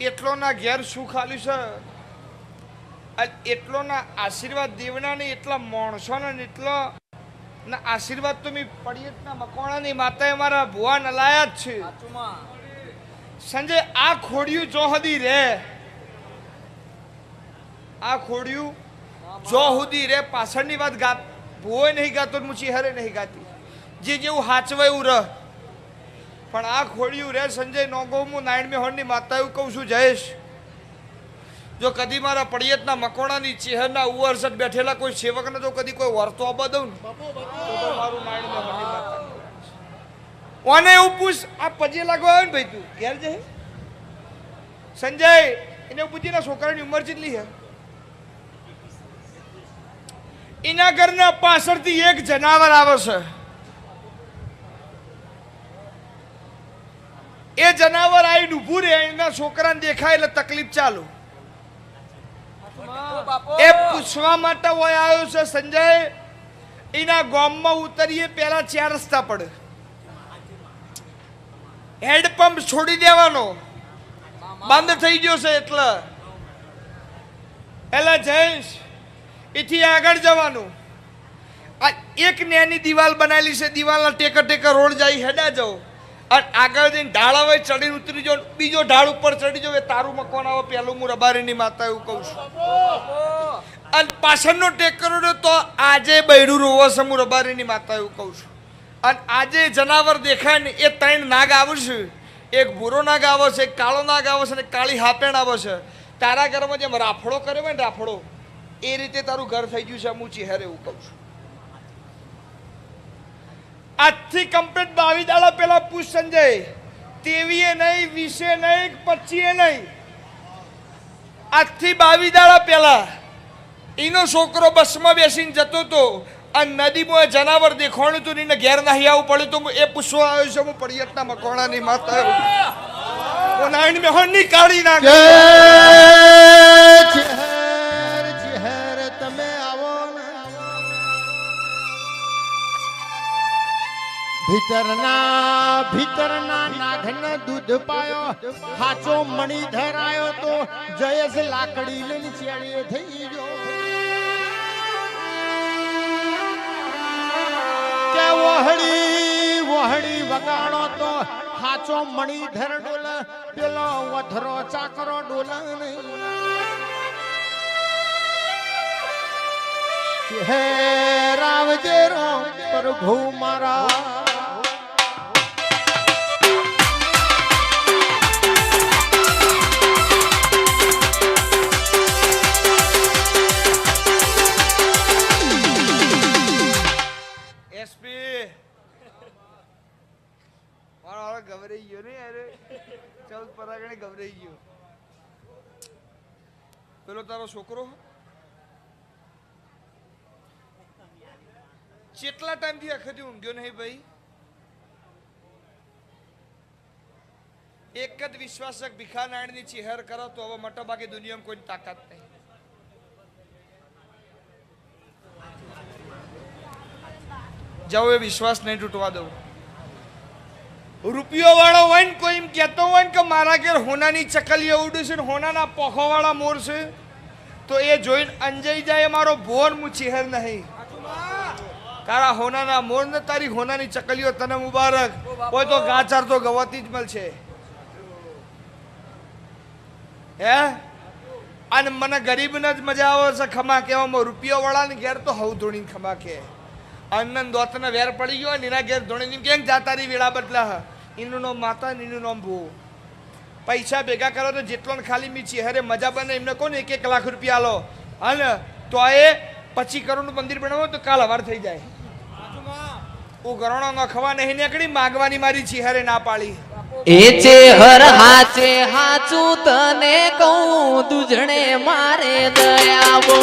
એટલોના ઘેર સુખ આલ્યું છે. એટલોના આશીર્વાદ દેવના ને એટલા માણસોના ને એટલા ના આશીર્વાદ તો મેં પડિયતના મકોણાની માતાએ મારા ભુવા નલાયા જ છે સંજય આ ખોડિયું જો હદી રે? આ ખોડિયું જો હુદી રે? પાછળની વાત ગાત ભુવોય નહીં ગાતો મુચી હરે નહીં ગાતી. જે જેવું હાચવે એવું રહ. પણ આ ખોડિયું રે સંજય નોગો હું નારાયણ મેહોણની માતા એવું કહું છું, જયેશ, જો કદી મારા પડિયતના મકોણાની ચેહરના ઉવરસટ બેઠેલા કોઈ સેવકને જો કદી કોઈ વર્તો આપવા દઉં ને, તો તો મારું ઓને એવું પૂછ, આ પજે લાગવા આવે ને ભાઈ તું? ઘેર જઈ સંજય, એને પૂછીને છોકરાની ઉંમર કેટલી છે? એના ઘરના પાછળથી એક જનાવર આવે છે. એ જનાવર આવીને ઊભું રહે, એના છોકરાને દેખાય એટલે તકલીફ ચાલુ. એ પૂછવા માટે હોય આવ્યો છે સંજય, એના ગામમાં ઉતરીએ, પહેલા ચાર રસ્તા પડે. હેડપંપ છોડી દેવાનો. બંધ થઈ ગયો છે એટલે. એટલે જયેશ, એથી આગળ જવાનું. આ એક નેની દિવાલ બનાવેલી છે, દિવાલના ટેકર ટેકર રોડ જાય, હેડા જાઓ અને આગળ જઈને ઢાળ આવે, ચડીને ઉતરી જાઓ, બીજો ઢાળ ઉપર ચડી જાઓ, એ તારું મકવાન આવે પહેલું હું રબારીની માતા એવું કહું છું. અને પાછળનો ટેક ટેકરો તો આજે બૈરું રોવો છે, હું રબારીની માતા એવું કહું છું. અને આજે જનાવર દેખાય ને, એ ત્રણ નાગ આવશે એક ભૂરો નાગ આવે છે, એક કાળો નાગ આવે છે, અને કાળી હાપેણ આવે છે. તારા ઘરમાં જેમ રાફડો કર્યો હોય ને રાફડો, એ રીતે તારું ઘર થઈ ગયું છે, હું ચહેરે એવું કહું છું. આજથી કમ્પ્લીટ બાવી દાડા પહેલા પૂછ સંજય. તેવીએ નહીં વીસે નહીં પચીએ નહીં. આજથી બાવી દાડા પહેલા એનો છોકરો બસમાં બેસીને જતો હતો અને નદીમાં જનાવર દેખાણું હતું એને ઘેર નહીં આવવું પડ્યું તો એ પૂછવા આવ્યો છું હું પડિયતના મકોણાની માતા નારાયણ મેહોણની કાઢી નાખ ભીતરના ભીતરના નાગને દૂધ પાયો. હાચો મણી ધરાયો તો જયેશ લાકડી લઈને થઈ ગયો. કે વહડી વહડી વગાણો તો હાચો મણી ધર ડોલ, પેલો વધરો ચાકરો ડોલ હે રામજે રો પ્રભુ મારા. તારો છોકરો? કેટલા ટાઈમથી આખેથી ઊંઘ્યો નહીં ભાઈ? એક જ વિશ્વાસક ભીખા નાયણની ચિહર કરો તો હવે મોટા ભાગે દુનિયામાં કોઈ તાકાત નહીં. જાઓ, એ વિશ્વાસ નહીં તૂટવા દઉં. રૂપિયો વાળો હોય ને કોઈ એમ કહેતો હોય ને કે મારા ઘેર હોનાની ચકલી ઉડે છે ને હોનાના પોખો વાળા મોર છે તો એ જોઈને અંજાઈ જાય મારો ભોર હું ચહેર નહીં. તારા હોનાના મોર ને તારી હોનાની ચકલીઓ તને મુબારક. કોઈ તો ગાચાર તો ગવાતી જ મળશે. હે? અને મને ગરીબને જ મજા આવે છે ખમા કહેવામાં. રૂપિયો વાળાને ઘેર તો હવ ધોણીને ખમા કે અન્નન દોતને વેર પડી ગયો નીના ઘેર ધોણી કેમ જાતા રહી વેળા બદલા? એનું નામ માતા ને એનું નામ ભૂ પૈસા ભેગા કરો તો જેટલો ખાલી મી ચહેરે મજા બને, એમને કોને એક એક લાખ રૂપિયા લો અને તો એ પચી કરોડનું મંદિર બનાવો તો કાલ અવાર થઈ જાય. હું ગરોણો ખવા નહીં નીકળી, માગવાની મારી ચહેરે ના પાડી. એ ચેહર હાચે હાચું તને કહું, દુજણે મારે દયાવો.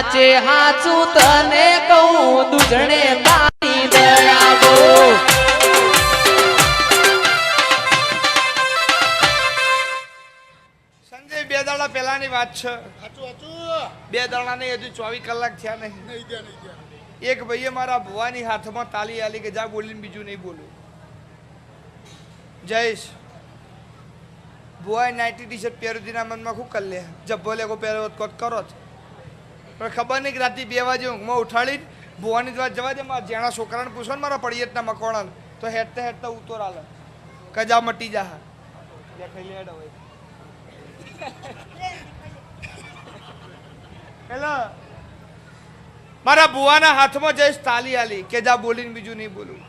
સાચે હાચું તને કહું દુજણે પાણી દયાવો ચોવીસ કલાક ભાઈએ મારા ભુવાની હાથમાં તાલી આલી કે જા બોલીને બીજું નહીં બોલું. જયેશ ભુવાએ નાઇટી ટી શર્ટ પહેર્યું તેના મનમાં ખૂબ કલ્યા જબ્બો લેગો પહેર્યો કોટ કરો જ પણ ખબર નહીં કે રાતે બે વાગે ઊંઘમાં ઉઠાડી ભુવાની વાત જવા દે. મારા જેણા છોકરાને પૂછો ને મારા પડિયતના મકોણા તો હેડતા હેડતા ઉતોર આલે. કજા મટી જા હેલો. મારા બુવાના હાથમાં જઈશ તાલી આલી કે જા બોલીને બીજું નહીં બોલું.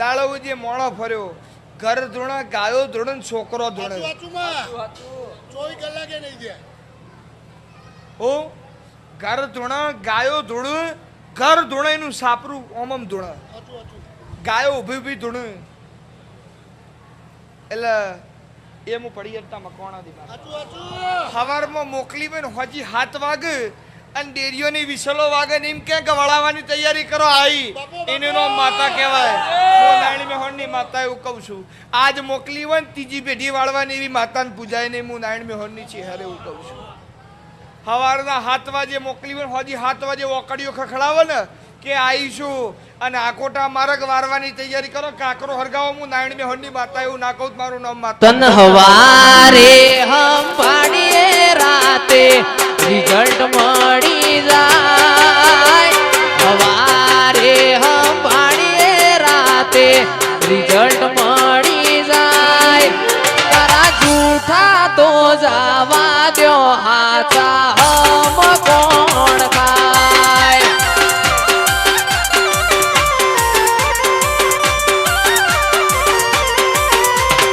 દાળો જે મોણો ફર્યો. ઘર ધૂણ ગાયો ધૂણ ને છોકરો ધૂણ. ચોવીસ કલાકે નહીં ગયા ઓ ઘર ધૂણ ગાયો ધૂણ ઘર ધૂણ એનું સાપરું ઓમ ઓમ ધૂણ. ગાયો ઊભી ઊભી ધૂણ. એટલે એ હું પડી જતા મકવાણા દી હાચું હાચું. સવારમાં મોકલી હોય હજી હાથ વાગે અને ડેરીઓની વિસલો વાગે ને એમ ક્યાંક વળાવવાની તૈયારી કરો આઈ. એનું નામ માતા કહેવાય. મેહોણની માતા એવું કહું છું. આજ મોકલી હોય ને ત્રીજી પેઢી વાળવાની એવી માતાને પૂજાય નહીં હું નાયણ મેહોણની ચહેરે એવું કહું છું. સવારના હાથ વાજે મોકલી હોય હજી હાથ વાજે ઓકડીઓ ખખડાવે ને કે આવીશું અને આકોટા માર્ગ વારવાની તૈયારી કરો, કાકરો હરગાવો, હું નાયણ મેહોણની માતા એવું ના કહું, મારું નામ માતા. તન હવારે હંભાડીએ રાતે, રિઝલ્ટ મળી જાય. હવારે હંભાડીએ રાતે, રિઝલ્ટ જવા દ્યો હાચા હમ કોણ ખાય?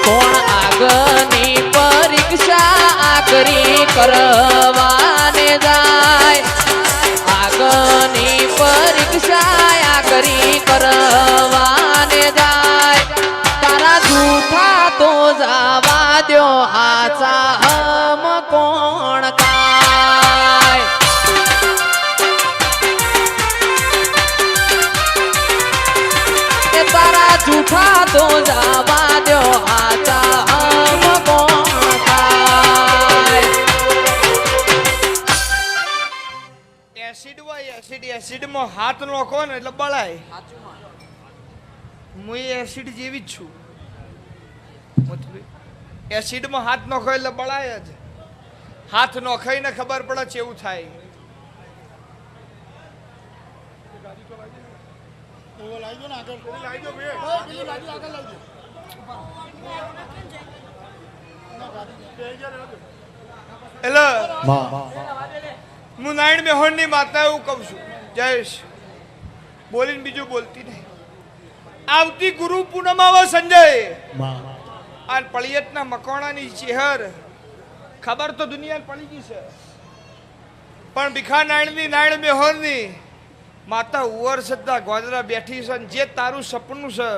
કોણ આગની પરીક્ષા આકરી કરવાને જાય? આગની પરીક્ષા આકરી કરવાને એસિડમાં હાથ નોખો ને એટલે બળાય. હું એસિડ જેવી જ છું. એસિડમાં હાથ નોખો એટલે બળાય જ. હાથ નોખાઈને ખબર પડે કેવું થાય. ઓવો લાવી દો ને આગળ. પેલી લાવી દો બે. પેલી લાવી આગળ લાવી દો. ના, ગાડી બે હજાર રહેવા દો. એટલે હું નારાયણ મેહોણની માતા એવું કહું છું. જયેશ બોલીને બીજું બોલતી નહીં. આવતી ગુરુ પૂનમ આવે સંજય આ પળિયતના મકોણાની ચેહર. ખબર તો દુનિયા પડી ગઈ છે. પણ ભીખા નારાયણની નાયણ મેહોરની માતા ઉવર સદ્દા ગોધરા બેઠી છે જે તારું સપનું છે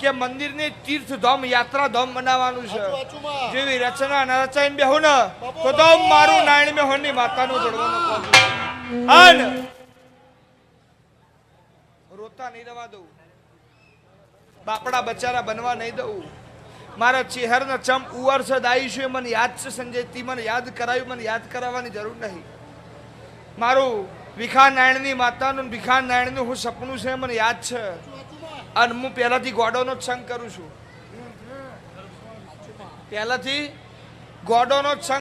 કે મંદિરની તીર્થધામ યાત્રાધામ બનાવવાનું છે. માં. જેવી રચના ન રચાઈને બેહું ને તો તો મારું નાયણ મેહોરની માતાનું જડવાનું. અને રોતા નહીં રવા દઉં. બાપડા બચારા બનવા નહીં દઉં. મારા ચહેરના ચમ ઉવર સદ દાઈ છે મને યાદ છે સંજય તી મને યાદ કરાયું મને યાદ કરાવવાની જરૂર નહીં. મારું વિખા નાયણની માતાનું ને વિખા નાયણનું હું સપનું છે, મને યાદ છે. અને હું પહેલાંથી ગોડોનો જ સંગ કરું છું. પહેલાંથી ગોડોનો જ સંગ